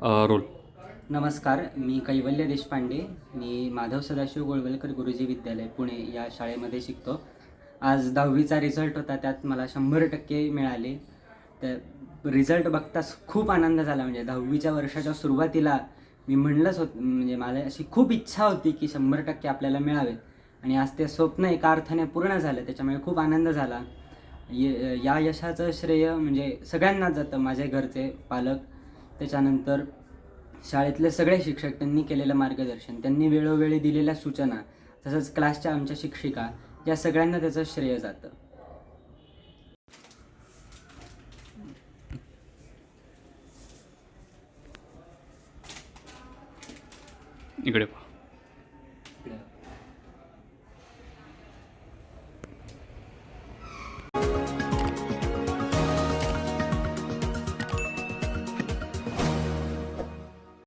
Role. नमस्कार मी कैवल्य देशपांडे. मी माधव सदाशिव गोळवलकर गुरुजी विद्यालय पुणे या शाळेमध्ये शिकतो. आज दहावीचा रिझल्ट होता त्यात मला शंभर टक्के मिळाले. तर रिझल्ट बघताच खूप आनंद झाला म्हणजे दहावीच्या वर्षाच्या सुरुवातीला मी म्हणलंच होत म्हणजे मला अशी खूप इच्छा होती की शंभर टक्के आपल्याला मिळावे. आणि आज ते स्वप्न एका अर्थाने पूर्ण झालं त्याच्यामुळे खूप आनंद झाला. ये या यशाचं श्रेय म्हणजे सगळ्यांनाच जातं माझे घरचे पालक. त्याच्यानंतर शाळेतले सगळे शिक्षक त्यांनी केलेलं मार्गदर्शन त्यांनी वेळोवेळी दिलेल्या सूचना तसंच क्लासच्या आमच्या शिक्षिका या सगळ्यांना त्याचं श्रेय जातं. इकडे पहा.